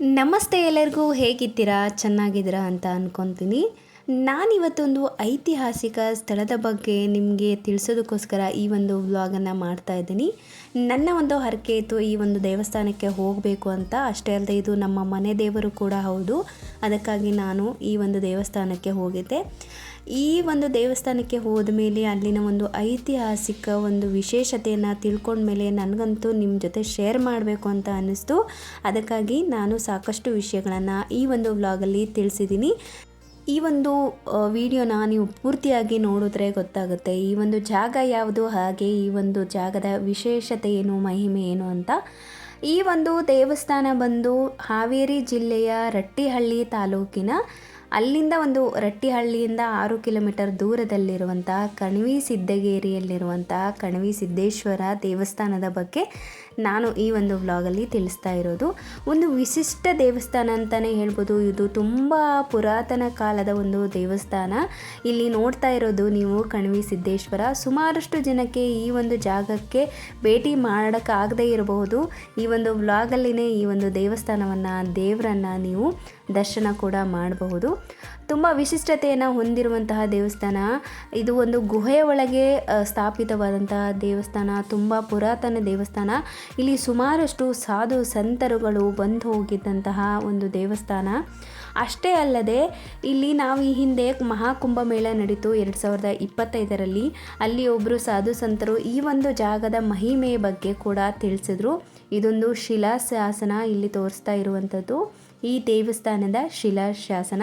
ನಮಸ್ತೆ ಎಲ್ಲರಿಗೂ ಹೇಗಿದ್ದೀರಾ? ಚೆನ್ನಾಗಿದ್ದೀರಾ ಅಂತ ಅಂದ್ಕೊತೀನಿ ನಾನಿವತ್ತೊಂದು ಐತಿಹಾಸಿಕ ಸ್ಥಳದ ಬಗ್ಗೆ ನಿಮಗೆ ತಿಳಿಸೋದಕ್ಕೋಸ್ಕರ ಈ ಒಂದು ವ್ಲಾಗನ್ನು ಮಾಡ್ತಾ ಇದ್ದೀನಿ. ನನ್ನ ಒಂದು ಹರಕೆ ಇತ್ತು ಈ ಒಂದು ದೇವಸ್ಥಾನಕ್ಕೆ ಹೋಗಬೇಕು ಅಂತ. ಅಷ್ಟೇ ಅಲ್ಲದೆ ಇದು ನಮ್ಮ ಮನೆ ದೇವರು ಕೂಡ ಹೌದು. ಅದಕ್ಕಾಗಿ ನಾನು ಈ ಒಂದು ದೇವಸ್ಥಾನಕ್ಕೆ ಹೋಗಿದ್ದೆ. ಈ ಒಂದು ದೇವಸ್ಥಾನಕ್ಕೆ ಹೋದ ಮೇಲೆ ಅಲ್ಲಿನ ಒಂದು ಐತಿಹಾಸಿಕ ಒಂದು ವಿಶೇಷತೆಯನ್ನು ತಿಳ್ಕೊಂಡ್ಮೇಲೆ ನನಗಂತೂ ನಿಮ್ಮ ಜೊತೆ ಶೇರ್ ಮಾಡಬೇಕು ಅಂತ ಅನ್ನಿಸ್ತು. ಅದಕ್ಕಾಗಿ ನಾನು ಸಾಕಷ್ಟು ವಿಷಯಗಳನ್ನು ಈ ಒಂದು ವ್ಲಾಗಲ್ಲಿ ತಿಳಿಸಿದ್ದೀನಿ. ಈ ಒಂದು ವಿಡಿಯೋನ ನೀವು ಪೂರ್ತಿಯಾಗಿ ನೋಡಿದ್ರೆ ಗೊತ್ತಾಗುತ್ತೆ. ಈ ಒಂದು ಜಾಗ ಯಾವುದು, ಹಾಗೆ ಈ ಒಂದು ಜಾಗದ ವಿಶೇಷತೆ ಏನು, ಮಹಿಮೆ ಏನು ಅಂತ. ಈ ಒಂದು ದೇವಸ್ಥಾನ ಬಂದು ಹಾವೇರಿ ಜಿಲ್ಲೆಯ ರಟ್ಟಿಹಳ್ಳಿ ತಾಲೂಕಿನ ಅಲ್ಲಿಂದ ಒಂದು ರಟ್ಟಿಹಳ್ಳಿಯಿಂದ ಆರು ಕಿಲೋಮೀಟರ್ ದೂರದಲ್ಲಿರುವಂತಹ ಕಣವಿ ಸಿದ್ದಗೇರಿಯಲ್ಲಿರುವಂತಹ ಕಣವಿ ಸಿದ್ದೇಶ್ವರ ದೇವಸ್ಥಾನದ ಬಗ್ಗೆ ನಾನು ಈ ಒಂದು ವ್ಲಾಗಲ್ಲಿ ತಿಳಿಸ್ತಾ ಇರೋದು. ಒಂದು ವಿಶಿಷ್ಟ ದೇವಸ್ಥಾನ ಅಂತಲೇ ಹೇಳ್ಬೋದು. ಇದು ತುಂಬ ಪುರಾತನ ಕಾಲದ ಒಂದು ದೇವಸ್ಥಾನ. ಇಲ್ಲಿ ನೋಡ್ತಾ ಇರೋದು ನೀವು ಕಣವಿ ಸಿದ್ದೇಶ್ವರ. ಸುಮಾರಷ್ಟು ಜನಕ್ಕೆ ಈ ಒಂದು ಜಾಗಕ್ಕೆ ಭೇಟಿ ಮಾಡೋಕ್ಕಾಗದೇ ಇರಬಹುದು. ಈ ಒಂದು ವ್ಲಾಗಲ್ಲಿನೇ ಈ ಒಂದು ದೇವಸ್ಥಾನವನ್ನು ದೇವರನ್ನು ನೀವು ದರ್ಶನ ಕೂಡ ಮಾಡಬಹುದು. ತುಂಬ ವಿಶಿಷ್ಟತೆಯನ್ನು ಹೊಂದಿರುವಂತಹ ದೇವಸ್ಥಾನ. ಇದು ಒಂದು ಗುಹೆಯ ಒಳಗೆ ಸ್ಥಾಪಿತವಾದಂತಹ ದೇವಸ್ಥಾನ, ತುಂಬ ಪುರಾತನ ದೇವಸ್ಥಾನ. ಇಲ್ಲಿ ಸುಮಾರಷ್ಟು ಸಾಧು ಸಂತರುಗಳು ಬಂದು ಹೋಗಿದ್ದಂತಹ ಒಂದು ದೇವಸ್ಥಾನ. ಅಷ್ಟೇ ಅಲ್ಲದೆ, ಇಲ್ಲಿ ನಾವು ಈ ಹಿಂದೆ ಮಹಾಕುಂಭ ಮೇಳ ನಡೀತು ಎರಡು ಸಾವಿರದ ಇಪ್ಪತ್ತೈದರಲ್ಲಿ. ಅಲ್ಲಿ ಒಬ್ಬರು ಸಾಧು ಸಂತರು ಈ ಒಂದು ಜಾಗದ ಮಹಿಮೆಯ ಬಗ್ಗೆ ಕೂಡ ತಿಳಿಸಿದ್ರು. ಇದೊಂದು ಶಿಲಾಶಾಸನ ಇಲ್ಲಿ ತೋರಿಸ್ತಾ ಇರುವಂಥದ್ದು. ಈ ದೇವಸ್ಥಾನದ ಶಿಲಾಶಾಸನ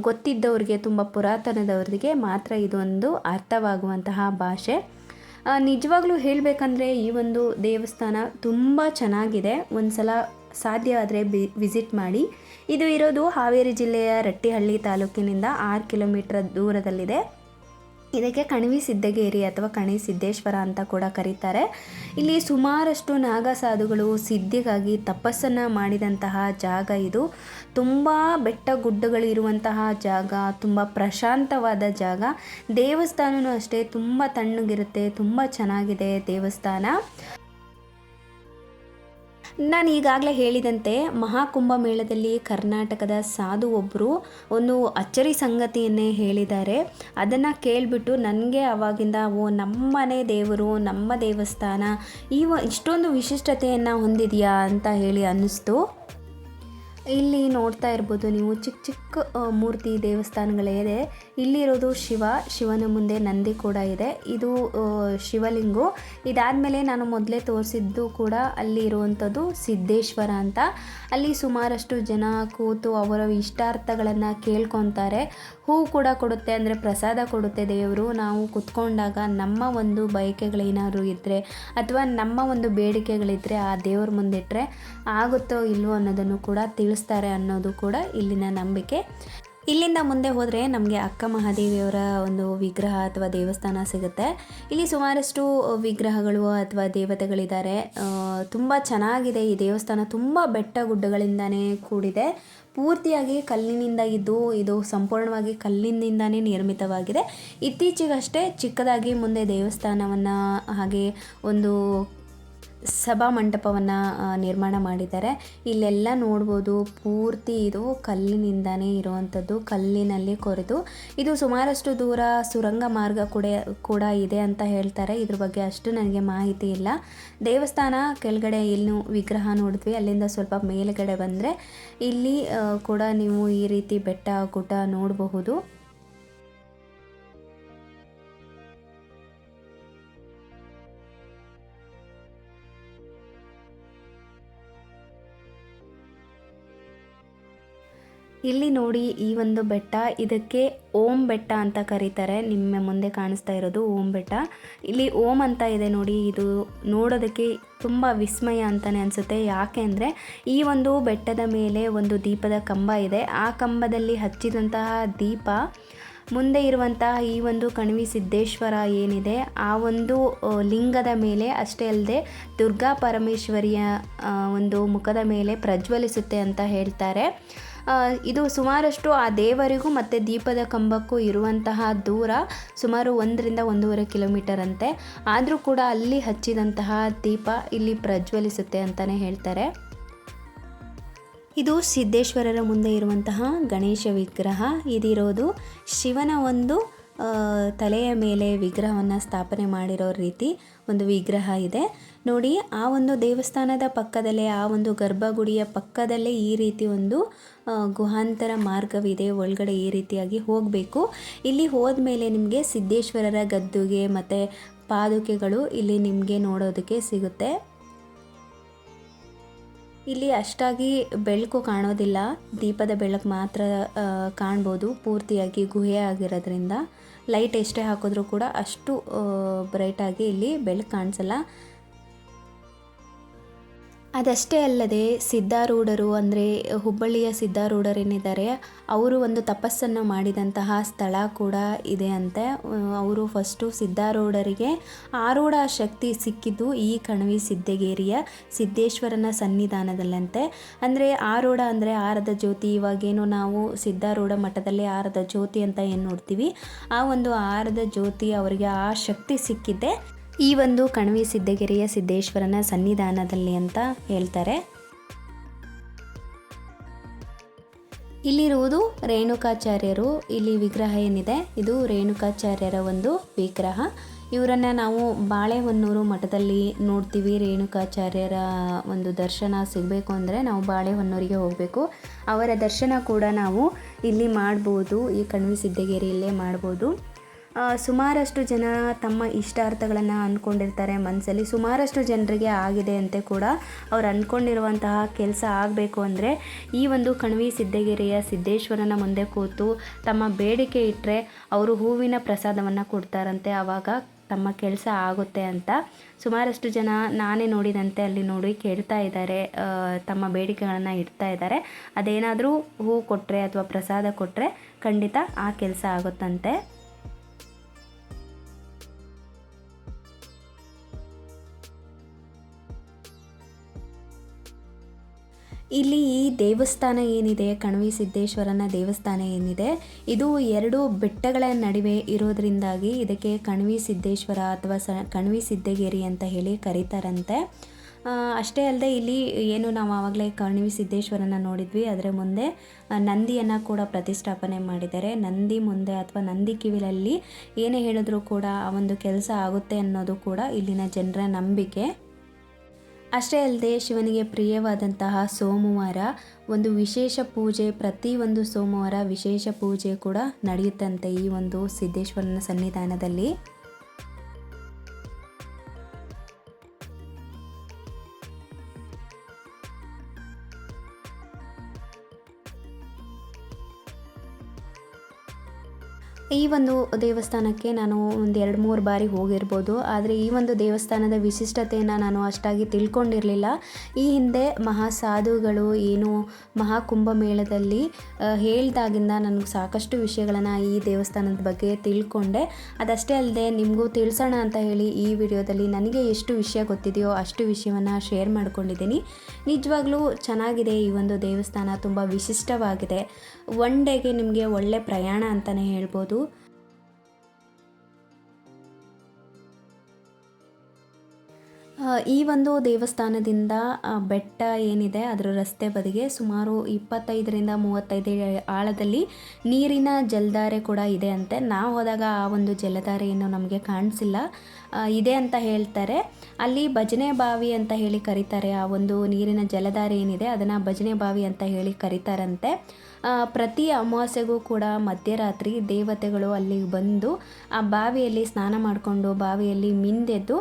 ಗೊತ್ತಿದ್ದವರಿಗೆ, ತುಂಬ ಪುರಾತನದವರಿಗೆ ಮಾತ್ರ ಇದೊಂದು ಅರ್ಥವಾಗುವಂತಹ ಭಾಷೆ. ನಿಜವಾಗ್ಲೂ ಹೇಳಬೇಕಂದ್ರೆ ಈ ಒಂದು ದೇವಸ್ಥಾನ ತುಂಬ ಚೆನ್ನಾಗಿದೆ. ಒಂದು ಸಲ ಸಾಧ್ಯ ಆದರೆ ಬಿ, ವಿಸಿಟ್ ಮಾಡಿ. ಇದು ಇರೋದು ಹಾವೇರಿ ಜಿಲ್ಲೆಯ ರಟ್ಟಿಹಳ್ಳಿ ತಾಲೂಕಿನಿಂದ ಆರು ಕಿಲೋಮೀಟರ್ ದೂರದಲ್ಲಿದೆ. ಇದಕ್ಕೆ ಕಣಿವಿ ಸಿದ್ದಗೇರಿ ಅಥವಾ ಕಣಿ ಸಿದ್ದೇಶ್ವರ ಅಂತ ಕೂಡ ಕರೀತಾರೆ. ಇಲ್ಲಿ ಸುಮಾರಷ್ಟು ನಾಗ ಸಾಧುಗಳು ಸಿದ್ಧಿಗಾಗಿ ತಪಸ್ಸನ್ನು ಮಾಡಿದಂತಹ ಜಾಗ ಇದು. ತುಂಬ ಬೆಟ್ಟ ಗುಡ್ಡಗಳು ಇರುವಂತಹ ಜಾಗ, ತುಂಬ ಪ್ರಶಾಂತವಾದ ಜಾಗ. ದೇವಸ್ಥಾನವೂ ಅಷ್ಟೇ, ತುಂಬ ತಣ್ಣಗಿರುತ್ತೆ, ತುಂಬ ಚೆನ್ನಾಗಿದೆ ದೇವಸ್ಥಾನ. ನಾನು ಈಗಾಗಲೇ ಹೇಳಿದಂತೆ ಮಹಾಕುಂಭ ಮೇಳದಲ್ಲಿ ಕರ್ನಾಟಕದ ಸಾಧು ಒಬ್ಬರು ಒಂದು ಅಚ್ಚರಿ ಸಂಗತಿಯನ್ನೇ ಹೇಳಿದ್ದಾರೆ. ಅದನ್ನು ಕೇಳಿಬಿಟ್ಟು ನನಗೆ ಅವಾಗಿಂದ, ಓ, ನಮ್ಮನೆ ದೇವರು, ನಮ್ಮ ದೇವಸ್ಥಾನ, ಈ ಇಷ್ಟೊಂದು ವಿಶಿಷ್ಟತೆಯನ್ನು ಹೊಂದಿದೆಯಾ ಅಂತ ಹೇಳಿ ಅನ್ನಿಸ್ತು. ಇಲ್ಲಿ ನೋಡ್ತಾ ಇರ್ಬೋದು ನೀವು ಚಿಕ್ಕ ಚಿಕ್ಕ ಮೂರ್ತಿ ದೇವಸ್ಥಾನಗಳಿದೆ ಇಲ್ಲಿರೋದು ಶಿವ, ಶಿವನ ಮುಂದೆ ನಂದಿ ಕೂಡ ಇದೆ. ಇದು ಶಿವಲಿಂಗು. ಇದಾದಮೇಲೆ ನಾನು ಮೊದಲೇ ತೋರಿಸಿದ್ದು ಕೂಡ ಅಲ್ಲಿ ಇರುವಂಥದ್ದು ಸಿದ್ದೇಶ್ವರ ಅಂತ. ಅಲ್ಲಿ ಸುಮಾರಷ್ಟು ಜನ ಕೂತು ಅವರ ಇಷ್ಟಾರ್ಥಗಳನ್ನು ಕೇಳ್ಕೊತಾರೆ. ಹೂ ಕೂಡ ಕೊಡುತ್ತೆ ಅಂದರೆ ಪ್ರಸಾದ ಕೊಡುತ್ತೆ ದೇವರು. ನಾವು ಕುತ್ಕೊಂಡಾಗ ನಮ್ಮ ಒಂದು ಬಯಕೆಗಳೇನಾದ್ರು ಇದ್ದರೆ ಅಥವಾ ನಮ್ಮ ಒಂದು ಬೇಡಿಕೆಗಳಿದ್ದರೆ ಆ ದೇವ್ರ ಮುಂದಿಟ್ಟರೆ ಆಗುತ್ತೋ ಇಲ್ವೋ ಅನ್ನೋದನ್ನು ಕೂಡ ತಿಳಿಸ್ತಾರೆ ಅನ್ನೋದು ಕೂಡ ಇಲ್ಲಿನ ನಂಬಿಕೆ. ಇಲ್ಲಿಂದ ಮುಂದೆ ಹೋದರೆ ನಮಗೆ ಅಕ್ಕ ಮಹಾದೇವಿಯವರ ಒಂದು ವಿಗ್ರಹ ಅಥವಾ ದೇವಸ್ಥಾನ ಸಿಗುತ್ತೆ. ಇಲ್ಲಿ ಸುಮಾರಷ್ಟು ವಿಗ್ರಹಗಳು ಅಥವಾ ದೇವತೆಗಳಿದ್ದಾರೆ. ತುಂಬ ಚೆನ್ನಾಗಿದೆ ಈ ದೇವಸ್ಥಾನ. ತುಂಬ ಬೆಟ್ಟ ಗುಡ್ಡಗಳಿಂದನೇ ಕೂಡಿದೆ. ಪೂರ್ತಿಯಾಗಿ ಕಲ್ಲಿನಿಂದ ಇದ್ದು ಇದು ಸಂಪೂರ್ಣವಾಗಿ ಕಲ್ಲಿನಿಂದನೇ ನಿರ್ಮಿತವಾಗಿದೆ. ಇತ್ತೀಚೆಗಷ್ಟೇ ಚಿಕ್ಕದಾಗಿ ಮುಂದೆ ದೇವಸ್ಥಾನವನ್ನು ಹಾಗೆ ಒಂದು ಸಭಾ ಮಂಟಪವನ್ನು ನಿರ್ಮಾಣ ಮಾಡಿದ್ದಾರೆ. ಇಲ್ಲೆಲ್ಲ ನೋಡ್ಬೋದು, ಪೂರ್ತಿ ಇದು ಕಲ್ಲಿನಿಂದನೇ ಇರುವಂಥದ್ದು, ಕಲ್ಲಿನಲ್ಲಿ ಕೊರೆದು. ಇದು ಸುಮಾರಷ್ಟು ದೂರ ಸುರಂಗ ಮಾರ್ಗ ಕೂಡ ಕೂಡ ಇದೆ ಅಂತ ಹೇಳ್ತಾರೆ. ಇದ್ರ ಬಗ್ಗೆ ಅಷ್ಟು ನನಗೆ ಮಾಹಿತಿ ಇಲ್ಲ. ದೇವಸ್ಥಾನ ಕೆಳಗಡೆ ಇಲ್ಲೂ ವಿಗ್ರಹ ನೋಡಿದ್ವಿ. ಅಲ್ಲಿಂದ ಸ್ವಲ್ಪ ಮೇಲುಗಡೆ ಬಂದರೆ ಇಲ್ಲಿ ಕೂಡ ನೀವು ಈ ರೀತಿ ಬೆಟ್ಟ, ಗುಡ್ಡ ನೋಡಬಹುದು. ಇಲ್ಲಿ ನೋಡಿ ಈ ಒಂದು ಬೆಟ್ಟ. ಇದಕ್ಕೆ ಓಂ ಬೆಟ್ಟ ಅಂತ ಕರೀತಾರೆ. ನಿಮ್ಮ ಮುಂದೆ ಕಾಣಿಸ್ತಾ ಇರೋದು ಓಂ ಬೆಟ್ಟ. ಇಲ್ಲಿ ಓಂ ಅಂತ ಇದೆ ನೋಡಿ. ಇದು ನೋಡೋದಕ್ಕೆ ತುಂಬ ವಿಸ್ಮಯ ಅಂತಲೇ ಅನಿಸುತ್ತೆ. ಯಾಕೆ ಅಂದರೆ ಈ ಒಂದು ಬೆಟ್ಟದ ಮೇಲೆ ಒಂದು ದೀಪದ ಕಂಬ ಇದೆ. ಆ ಕಂಬದಲ್ಲಿ ಹಚ್ಚಿದಂತಹ ದೀಪ, ಮುಂದೆ ಇರುವಂತಹ ಈ ಒಂದು ಕಣಿವಿ ಸಿದ್ದೇಶ್ವರ ಏನಿದೆ, ಆ ಒಂದು ಲಿಂಗದ ಮೇಲೆ ಅಷ್ಟೇ ಅಲ್ಲದೆ ದುರ್ಗಾ ಪರಮೇಶ್ವರಿಯ ಒಂದು ಮುಖದ ಮೇಲೆ ಪ್ರಜ್ವಲಿಸುತ್ತೆ ಅಂತ ಹೇಳ್ತಾರೆ. ಇದು ಸುಮಾರಷ್ಟು ಆ ದೇವರಿಗೂ ಮತ್ತು ದೀಪದ ಕಂಬಕ್ಕೂ ಇರುವಂತಹ ದೂರ ಸುಮಾರು ಒಂದರಿಂದ ಒಂದೂವರೆ ಕಿಲೋಮೀಟರ್ ಅಂತೆ ಆದರೂ ಕೂಡ ಅಲ್ಲಿ ಹಚ್ಚಿದಂತಹ ದೀಪ ಇಲ್ಲಿ ಪ್ರಜ್ವಲಿಸುತ್ತೆ ಅಂತಲೇ ಹೇಳ್ತಾರೆ. ಇದು ಸಿದ್ದೇಶ್ವರರ ಮುಂದೆ ಇರುವಂತಹ ಗಣೇಶ ವಿಗ್ರಹ. ಇದಿರೋದು ಶಿವನ ಒಂದು ತಲೆಯ ಮೇಲೆ ವಿಗ್ರಹವನ್ನು ಸ್ಥಾಪನೆ ಮಾಡಿರೋ ರೀತಿ ಒಂದು ವಿಗ್ರಹ ಇದೆ. ನೋಡಿ, ಆ ಒಂದು ದೇವಸ್ಥಾನದ ಪಕ್ಕದಲ್ಲೇ, ಆ ಒಂದು ಗರ್ಭಗುಡಿಯ ಪಕ್ಕದಲ್ಲೇ ಈ ರೀತಿ ಒಂದು ಗುಹಾಂತರ ಮಾರ್ಗವಿದೆ. ಒಳಗಡೆ ಈ ರೀತಿಯಾಗಿ ಹೋಗಬೇಕು. ಇಲ್ಲಿ ಹೋದ ಮೇಲೆ ನಿಮಗೆ ಸಿದ್ದೇಶ್ವರರ ಗದ್ದುಗೆ ಮತ್ತು ಪಾದುಕೆಗಳು ಇಲ್ಲಿ ನಿಮಗೆ ನೋಡೋದಕ್ಕೆ ಸಿಗುತ್ತೆ. ಇಲ್ಲಿ ಅಷ್ಟಾಗಿ ಬೆಳಕು ಕಾಣೋದಿಲ್ಲ. ದೀಪದ ಬೆಳಕು ಮಾತ್ರ ಕಾಣ್ಬೋದು. ಪೂರ್ತಿಯಾಗಿ ಗುಹೆ ಆಗಿರೋದ್ರಿಂದ. ಲೈಟ್ ಎಷ್ಟೇ ಹಾಕಿದ್ರೂ ಕೂಡ ಅಷ್ಟು ಬ್ರೈಟಾಗಿ ಇಲ್ಲಿ ಬೆಳಕು ಕಾಣಿಸಲ್ಲ. ಅದಷ್ಟೇ ಅಲ್ಲದೆ ಸಿದ್ಧಾರೂಢರು ಅಂದರೆ ಹುಬ್ಬಳ್ಳಿಯ ಸಿದ್ಧಾರೂಢರೇನಿದ್ದಾರೆ, ಅವರು ಒಂದು ತಪಸ್ಸನ್ನು ಮಾಡಿದಂತಹ ಸ್ಥಳ ಕೂಡ ಇದೆ ಅಂತೆ. ಅವರು ಫಸ್ಟು ಸಿದ್ಧಾರೂಢರಿಗೆ ಆರೂಢ ಶಕ್ತಿ ಸಿಕ್ಕಿದ್ದು ಈ ಕಣವಿ ಸಿದ್ದಗೇರಿಯ ಸಿದ್ದೇಶ್ವರನ ಸನ್ನಿಧಾನದಲ್ಲಂತೆ. ಅಂದರೆ ಆರೂಢ ಅಂದರೆ ಆರದ ಜ್ಯೋತಿ, ಇವಾಗೇನು ನಾವು ಸಿದ್ಧಾರೂಢ ಮಠದಲ್ಲಿ ಆರದ ಜ್ಯೋತಿ ಅಂತ ಏನು ನೋಡ್ತೀವಿ, ಆ ಒಂದು ಆರದ ಜ್ಯೋತಿ ಅವರಿಗೆ ಆ ಶಕ್ತಿ ಸಿಕ್ಕಿದ್ದೆ ಈ ಒಂದು ಕಣವಿ ಸಿದ್ದಗಿರಿಯ ಸಿದ್ದೇಶ್ವರನ ಸನ್ನಿಧಾನದಲ್ಲಿ ಅಂತ ಹೇಳ್ತಾರೆ. ಇಲ್ಲಿರುವುದು ರೇಣುಕಾಚಾರ್ಯರು. ಇಲ್ಲಿ ವಿಗ್ರಹ ಏನಿದೆ? ಇದು ರೇಣುಕಾಚಾರ್ಯರ ಒಂದು ವಿಗ್ರಹ. ಇವರನ್ನು ನಾವು ಬಾಳೆಹೊನ್ನೂರು ಮಠದಲ್ಲಿ ನೋಡ್ತೀವಿ. ರೇಣುಕಾಚಾರ್ಯರ ಒಂದು ದರ್ಶನ ಸಿಗಬೇಕು ಅಂದರೆ ನಾವು ಬಾಳೆಹೊನ್ನೂರಿಗೆ ಹೋಗಬೇಕು. ಅವರ ದರ್ಶನ ಕೂಡ ನಾವು ಇಲ್ಲಿ ಮಾಡ್ಬೋದು. ಈ ಕಣ್ವಿ ಸಿದ್ದಗಿರಿಯಲ್ಲೇ ಮಾಡ್ಬೋದು. ಸುಮಾರಷ್ಟು ಜನ ತಮ್ಮ ಇಷ್ಟಾರ್ಥಗಳನ್ನು ಅಂದ್ಕೊಂಡಿರ್ತಾರೆ ಮನಸ್ಸಲ್ಲಿ ಸುಮಾರಷ್ಟು ಜನರಿಗೆ ಆಗಿದೆ ಅಂತೆ ಕೂಡ ಅವ್ರು ಅಂದ್ಕೊಂಡಿರುವಂತಹ ಕೆಲಸ ಆಗಬೇಕು ಅಂದರೆ ಈ ಒಂದು ಕಣ್ವಿ ಸಿದ್ದಗಿರಿಯ ಸಿದ್ದೇಶ್ವರನ ಮುಂದೆ ಕೂತು ತಮ್ಮ ಬೇಡಿಕೆ ಇಟ್ಟರೆ ಅವರು ಹೂವಿನ ಪ್ರಸಾದವನ್ನು ಕೊಡ್ತಾರಂತೆ. ಆವಾಗ ತಮ್ಮ ಕೆಲಸ ಆಗುತ್ತೆ ಅಂತ ಸುಮಾರಷ್ಟು ಜನ ನಾನೇ ನೋಡಿದಂತೆ ಅಲ್ಲಿ ನೋಡಿ ಕೇಳ್ತಾ ಇದ್ದಾರೆ. ತಮ್ಮ ಬೇಡಿಕೆಗಳನ್ನು ಇಡ್ತಾ ಇದ್ದಾರೆ. ಅದೇನಾದರೂ ಹೂ ಕೊಟ್ಟರೆ ಅಥವಾ ಪ್ರಸಾದ ಕೊಟ್ಟರೆ ಖಂಡಿತ ಆ ಕೆಲಸ ಆಗುತ್ತಂತೆ. ಇಲ್ಲಿ ಈ ದೇವಸ್ಥಾನ ಏನಿದೆ, ಕಣವಿ ಸಿದ್ದೇಶ್ವರನ ದೇವಸ್ಥಾನ ಏನಿದೆ, ಇದು ಎರಡು ಬೆಟ್ಟಗಳ ನಡುವೆ ಇರೋದ್ರಿಂದಾಗಿ ಇದಕ್ಕೆ ಕಣವಿ ಸಿದ್ದೇಶ್ವರ ಅಥವಾ ಸ, ಕಣವಿ ಸಿದ್ದಗಿರಿ ಅಂತ ಹೇಳಿ ಕರೀತಾರಂತೆ. ಅಷ್ಟೇ ಅಲ್ಲದೆ ಇಲ್ಲಿ ಏನು ನಾವು ಆವಾಗಲೇ ಕಣವಿ ಸಿದ್ದೇಶ್ವರನ ನೋಡಿದ್ವಿ, ಅದರ ಮುಂದೆ ನಂದಿಯನ್ನು ಕೂಡ ಪ್ರತಿಷ್ಠಾಪನೆ ಮಾಡಿದ್ದಾರೆ. ನಂದಿ ಮುಂದೆ ಅಥವಾ ನಂದಿ ಕಿವಿಲಲ್ಲಿ ಏನೇ ಹೇಳಿದ್ರೂ ಕೂಡ ಆ ಒಂದು ಕೆಲಸ ಆಗುತ್ತೆ ಅನ್ನೋದು ಕೂಡ ಇಲ್ಲಿನ ಜನರ ನಂಬಿಕೆ. ಅಷ್ಟೇ ಅಲ್ಲದೆ ಶಿವನಿಗೆ ಪ್ರಿಯವಾದಂತಹ ಸೋಮವಾರ ಒಂದು ವಿಶೇಷ ಪೂಜೆ ಒಂದು ಸೋಮವಾರ ವಿಶೇಷ ಪೂಜೆ ಕೂಡ ನಡೆಯುತ್ತಂತೆ ಈ ಒಂದು ಸಿದ್ದೇಶ್ವರನ ಸನ್ನಿಧಾನದಲ್ಲಿ. ಈ ಒಂದು ದೇವಸ್ಥಾನಕ್ಕೆ ನಾನು ಒಂದು ಎರಡು ಮೂರು ಬಾರಿ ಹೋಗಿರ್ಬೋದು, ಆದರೆ ಈ ಒಂದು ದೇವಸ್ಥಾನದ ವಿಶಿಷ್ಟತೆಯನ್ನು ನಾನು ಅಷ್ಟಾಗಿ ತಿಳ್ಕೊಂಡಿರಲಿಲ್ಲ. ಈ ಹಿಂದೆ ಮಹಾಸಾಧುಗಳು ಏನು ಮಹಾಕುಂಭಮೇಳದಲ್ಲಿ ಹೇಳಿದಾಗಿಂದ ಹೇಳ್ದಾಗಿಂದ ನನಗೆ ಸಾಕಷ್ಟು ವಿಷಯಗಳನ್ನು ಈ ದೇವಸ್ಥಾನದ ಬಗ್ಗೆ ತಿಳ್ಕೊಂಡೆ. ಅದಷ್ಟೇ ಅಲ್ಲದೆ ನಿಮಗೂ ತಿಳಿಸೋಣ ಅಂತ ಹೇಳಿ ಈ ವಿಡಿಯೋದಲ್ಲಿ ನನಗೆ ಎಷ್ಟು ವಿಷಯ ಗೊತ್ತಿದೆಯೋ ಅಷ್ಟು ವಿಷಯವನ್ನು ಶೇರ್ ಮಾಡ್ಕೊಂಡಿದ್ದೀನಿ. ನಿಜವಾಗ್ಲೂ ಚೆನ್ನಾಗಿದೆ ಈ ಒಂದು ದೇವಸ್ಥಾನ, ತುಂಬ ವಿಶಿಷ್ಟವಾಗಿದೆ. ಒನ್ ಡೇಗೆ ನಿಮಗೆ ಒಳ್ಳೆ ಪ್ರಯಾಣ ಅಂತಲೇ ಹೇಳ್ಬೋದು. ಈ ಒಂದು ದೇವಸ್ಥಾನದಿಂದ ಬೆಟ್ಟ ಏನಿದೆ, ಅದರ ರಸ್ತೆ ಬದಿಗೆ ಸುಮಾರು ಇಪ್ಪತ್ತೈದರಿಂದ ಮೂವತ್ತೈದು ಆಳದಲ್ಲಿ ನೀರಿನ ಜಲಧಾರೆ ಕೂಡ ಇದೆ ಅಂತೆ. ನಾವು ಹೋದಾಗ ಆ ಒಂದು ಜಲಧಾರೆ ನಮಗೆ ಕಾಣಿಸಿಲ್ಲ. ಇದೆ ಅಂತ ಹೇಳ್ತಾರೆ. ಅಲ್ಲಿ ಭಜನೆ ಬಾವಿ ಅಂತ ಹೇಳಿ ಕರೀತಾರೆ. ಆ ಒಂದು ನೀರಿನ ಜಲಧಾರೆ ಏನಿದೆ, ಅದನ್ನು ಭಜನೆ ಬಾವಿ ಅಂತ ಹೇಳಿ ಕರೀತಾರಂತೆ. ಪ್ರತಿ ಅಮಾವಾಸ್ಯೆಗೂ ಕೂಡ ಮಧ್ಯರಾತ್ರಿ ದೇವತೆಗಳು ಅಲ್ಲಿಗೆ ಬಂದು ಆ ಬಾವಿಯಲ್ಲಿ ಸ್ನಾನ ಮಾಡಿಕೊಂಡು ಬಾವಿಯಲ್ಲಿ ಮಿಂದೆದ್ದು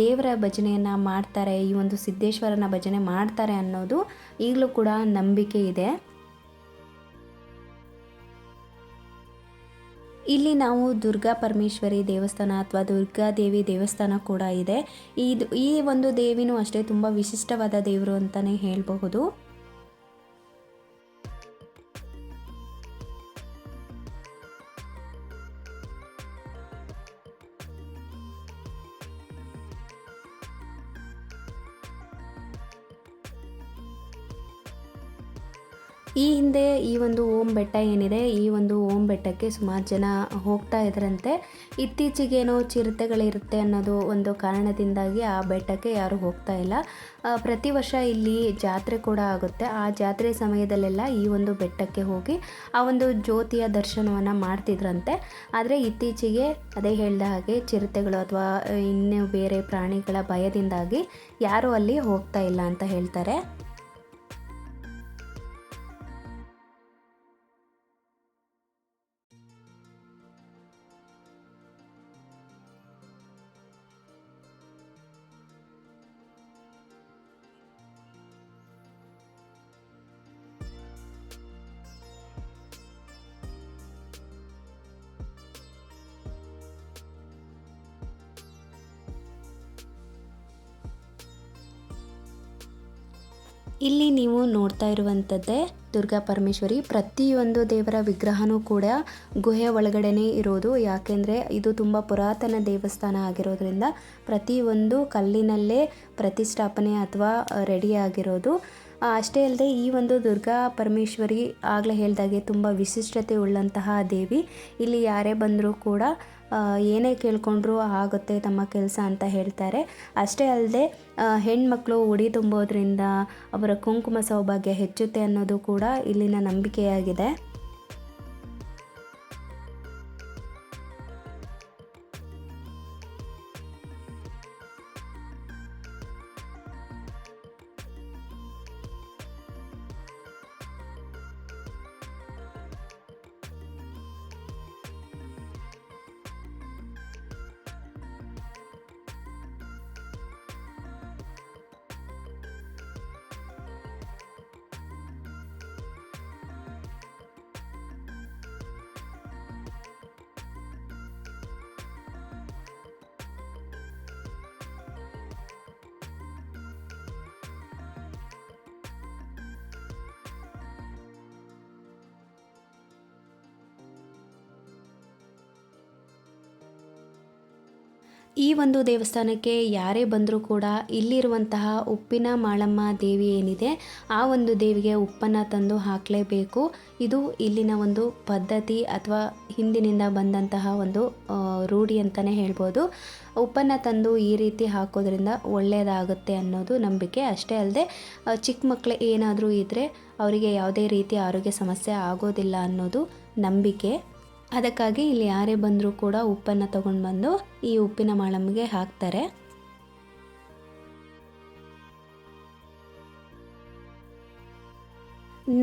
ದೇವರ ಭಜನೆಯನ್ನು ಮಾಡ್ತಾರೆ, ಈ ಒಂದು ಸಿದ್ದೇಶ್ವರನ ಭಜನೆ ಮಾಡ್ತಾರೆ ಅನ್ನೋದು ಈಗಲೂ ಕೂಡ ನಂಬಿಕೆ ಇದೆ. ಇಲ್ಲಿ ನಾವು ದುರ್ಗಾ ಪರಮೇಶ್ವರಿ ದೇವಸ್ಥಾನ ಅಥವಾ ದುರ್ಗಾದೇವಿ ದೇವಸ್ಥಾನ ಕೂಡ ಇದೆ. ಇದು ಈ ಒಂದು ದೇವಿನೂ ಅಷ್ಟೇ ತುಂಬ ವಿಶಿಷ್ಟವಾದ ದೇವರು ಅಂತಲೇ ಹೇಳಬಹುದು. ಈ ಹಿಂದೆ ಈ ಒಂದು ಓಂ ಬೆಟ್ಟ ಏನಿದೆ, ಈ ಒಂದು ಓಂ ಬೆಟ್ಟಕ್ಕೆ ಸುಮಾರು ಜನ ಹೋಗ್ತಾ ಇದ್ರಂತೆ. ಇತ್ತೀಚೆಗೇನೋ ಚಿರತೆಗಳಿರುತ್ತೆ ಅನ್ನೋದು ಒಂದು ಕಾರಣದಿಂದಾಗಿ ಆ ಬೆಟ್ಟಕ್ಕೆ ಯಾರು ಹೋಗ್ತಾ ಇಲ್ಲ. ಪ್ರತಿ ವರ್ಷ ಇಲ್ಲಿ ಜಾತ್ರೆ ಕೂಡ ಆಗುತ್ತೆ. ಆ ಜಾತ್ರೆ ಸಮಯದಲ್ಲೆಲ್ಲ ಈ ಒಂದು ಬೆಟ್ಟಕ್ಕೆ ಹೋಗಿ ಆ ಒಂದು ಜ್ಯೋತಿಯ ದರ್ಶನವನ್ನು ಮಾಡ್ತಿದ್ರಂತೆ. ಆದರೆ ಇತ್ತೀಚೆಗೆ ಅದೇ ಹೇಳಿದ ಹಾಗೆ ಚಿರತೆಗಳು ಅಥವಾ ಇನ್ನೂ ಬೇರೆ ಪ್ರಾಣಿಗಳ ಭಯದಿಂದಾಗಿ ಯಾರೂ ಅಲ್ಲಿ ಹೋಗ್ತಾ ಇಲ್ಲ ಅಂತ ಹೇಳ್ತಾರೆ. ಇಲ್ಲಿ ನೀವು ನೋಡ್ತಾ ಇರುವಂಥದ್ದೇ ದುರ್ಗಾ ಪರಮೇಶ್ವರಿ. ಪ್ರತಿಯೊಂದು ದೇವರ ವಿಗ್ರಹನೂ ಕೂಡ ಗುಹೆ ಒಳಗಡೆನೇ ಇರೋದು. ಯಾಕೆಂದರೆ ಇದು ತುಂಬ ಪುರಾತನ ದೇವಸ್ಥಾನ ಆಗಿರೋದ್ರಿಂದ ಪ್ರತಿಯೊಂದು ಕಲ್ಲಿನಲ್ಲೇ ಪ್ರತಿಷ್ಠಾಪನೆ ಅಥವಾ ರೆಡಿ ಆಗಿರೋದು. ಅಷ್ಟೇ ಅಲ್ಲದೆ ಈ ಒಂದು ದುರ್ಗಾ ಪರಮೇಶ್ವರಿ ಆಗಲೇ ಹೇಳಿದಾಗೆ ತುಂಬ ವಿಶಿಷ್ಟತೆ ಉಳ್ಳಂತಹ ದೇವಿ. ಇಲ್ಲಿ ಯಾರೇ ಬಂದರೂ ಕೂಡ ಏನೇ ಕೇಳ್ಕೊಂಡ್ರೂ ಆಗುತ್ತೆ ತಮ್ಮ ಕೆಲಸ ಅಂತ ಹೇಳ್ತಾರೆ. ಅಷ್ಟೇ ಅಲ್ಲದೆ ಹೆಣ್ಮಕ್ಳು ಉಡಿ ತುಂಬೋದ್ರಿಂದ ಅವರ ಕುಂಕುಮ ಸೌಭಾಗ್ಯ ಹೆಚ್ಚುತ್ತೆ ಅನ್ನೋದು ಕೂಡ ಇಲ್ಲಿನ ನಂಬಿಕೆಯಾಗಿದೆ. ಈ ಒಂದು ದೇವಸ್ಥಾನಕ್ಕೆ ಯಾರೇ ಬಂದರೂ ಕೂಡ ಇಲ್ಲಿರುವಂತಹ ಉಪ್ಪಿನ ಮಾಳಮ್ಮ ದೇವಿ ಏನಿದೆ, ಆ ಒಂದು ದೇವಿಗೆ ಉಪ್ಪನ್ನು ತಂದು ಹಾಕಲೇಬೇಕು. ಇದು ಇಲ್ಲಿನ ಒಂದು ಪದ್ಧತಿ ಅಥವಾ ಹಿಂದಿನಿಂದ ಬಂದಂತಹ ಒಂದು ರೂಢಿ ಅಂತಲೇ ಹೇಳ್ಬೋದು. ಉಪ್ಪನ್ನು ತಂದು ಈ ರೀತಿ ಹಾಕೋದ್ರಿಂದ ಒಳ್ಳೆಯದಾಗುತ್ತೆ ಅನ್ನೋದು ನಂಬಿಕೆ. ಅಷ್ಟೇ ಅಲ್ಲದೆ ಚಿಕ್ಕ ಮಕ್ಕಳು ಏನಾದರೂ ಇದ್ದರೆ ಅವರಿಗೆ ಯಾವುದೇ ರೀತಿ ಆರೋಗ್ಯ ಸಮಸ್ಯೆ ಆಗೋದಿಲ್ಲ ಅನ್ನೋದು ನಂಬಿಕೆ. ಅದಕ್ಕಾಗಿ ಇಲ್ಲಿ ಯಾರೇ ಬಂದರೂ ಕೂಡ ಉಪ್ಪನ್ನು ತಗೊಂಡು ಬಂದು ಈ ಉಪ್ಪಿನ ಮಾಳಮ್ಗೆ ಹಾಕ್ತಾರೆ.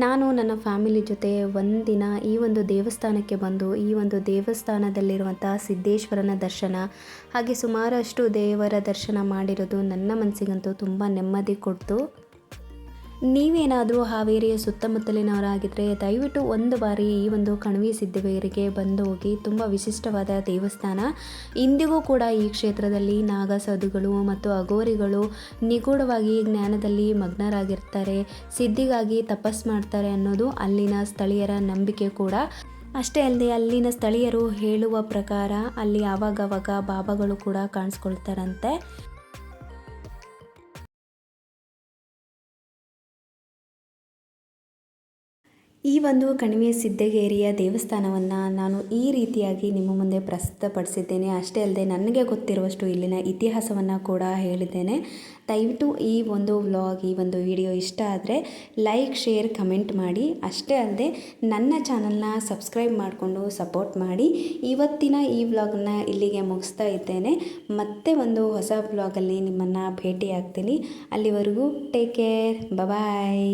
ನಾನು ನನ್ನ ಫ್ಯಾಮಿಲಿ ಜೊತೆ ಒಂದಿನ ಈ ಒಂದು ದೇವಸ್ಥಾನಕ್ಕೆ ಬಂದು ಈ ಒಂದು ದೇವಸ್ಥಾನದಲ್ಲಿರುವಂಥ ಸಿದ್ದೇಶ್ವರನ ದರ್ಶನ, ಹಾಗೆ ಸುಮಾರಷ್ಟು ದೇವರ ದರ್ಶನ ಮಾಡಿರೋದು ನನ್ನ ಮನಸ್ಸಿಗಂತೂ ತುಂಬ ನೆಮ್ಮದಿ ಕೊಡ್ತು. ನೀವೇನಾದರೂ ಹಾವೇರಿಯ ಸುತ್ತಮುತ್ತಲಿನವರಾಗಿದ್ದರೆ ದಯವಿಟ್ಟು ಒಂದು ಬಾರಿ ಈ ಒಂದು ಕಣವಿ ಸಿದ್ಧವೇರಿಗೆ ಬಂದು ಹೋಗಿ ತುಂಬ ವಿಶಿಷ್ಟವಾದ ದೇವಸ್ಥಾನ. ಇಂದಿಗೂ ಕೂಡ ಈ ಕ್ಷೇತ್ರದಲ್ಲಿ ನಾಗಸಾಧುಗಳು ಮತ್ತು ಅಘೋರಿಗಳು ನಿಗೂಢವಾಗಿ ಜ್ಞಾನದಲ್ಲಿ ಮಗ್ನರಾಗಿರ್ತಾರೆ. ಸಿದ್ಧಿಗಾಗಿ ತಪಸ್ ಮಾಡ್ತಾರೆ ಅನ್ನೋದು ಅಲ್ಲಿನ ಸ್ಥಳೀಯರ ನಂಬಿಕೆ ಕೂಡ. ಅಷ್ಟೇ ಅಲ್ಲದೆ ಅಲ್ಲಿನ ಸ್ಥಳೀಯರು ಹೇಳುವ ಪ್ರಕಾರ ಅಲ್ಲಿ ಆವಾಗವಾಗ ಬಾಬಾಗಳು ಕೂಡ ಕಾಣಿಸ್ಕೊಳ್ತಾರಂತೆ. ಈ ಒಂದು ಕಣಿವೆ ಸಿದ್ದಗೇರಿಯ ದೇವಸ್ಥಾನವನ್ನು ನಾನು ಈ ರೀತಿಯಾಗಿ ನಿಮ್ಮ ಮುಂದೆ ಪ್ರಸ್ತುತಪಡಿಸಿದ್ದೇನೆ ಅಷ್ಟೇ ಅಲ್ಲದೆ ನನಗೆ ಗೊತ್ತಿರುವಷ್ಟು ಇಲ್ಲಿನ ಇತಿಹಾಸವನ್ನು ಕೂಡ ಹೇಳಿದ್ದೇನೆ. ದಯವಿಟ್ಟು ಈ ಒಂದು ವ್ಲಾಗ್, ಈ ಒಂದು ವಿಡಿಯೋ ಇಷ್ಟ ಆದರೆ ಲೈಕ್, ಶೇರ್, ಕಮೆಂಟ್ ಮಾಡಿ. ಅಷ್ಟೇ ಅಲ್ಲದೆ ನನ್ನ ಚಾನಲ್ನ ಸಬ್ಸ್ಕ್ರೈಬ್ ಮಾಡಿಕೊಂಡು ಸಪೋರ್ಟ್ ಮಾಡಿ. ಇವತ್ತಿನ ಈ ವ್ಲಾಗನ್ನು ಇಲ್ಲಿಗೆ ಮುಗಿಸ್ತಾ ಇದ್ದೇನೆ. ಮತ್ತೆ ಒಂದು ಹೊಸ ವ್ಲಾಗಲ್ಲಿ ನಿಮ್ಮನ್ನು ಭೇಟಿ ಆಗ್ತೀನಿ ಅಲ್ಲಿವರೆಗೂ ಟೇಕ್ ಕೇರ್. ಬಾಯ್